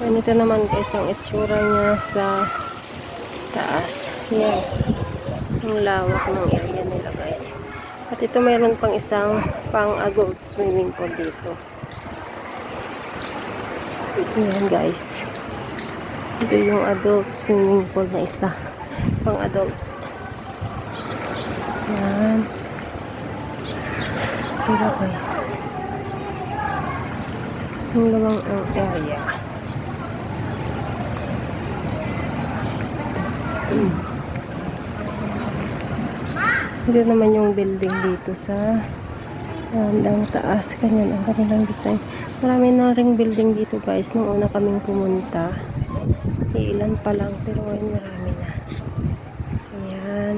Ganito naman guys ang itsura niya sa taas. Yan. Ang lawak ng area nila guys. At ito mayroon pang isang pang adult swimming pool dito. Yan guys. Ito yung adult swimming pool na isa. Pang adult. Yan. Ito guys. Ang lamang ang area. Ito naman yung building dito sa bandang taas. Ganyan ang kanilang design. Marami na ring building dito guys. Nung una kaming pumunta. Ilan pa lang pero ngayon marami na. Ayan.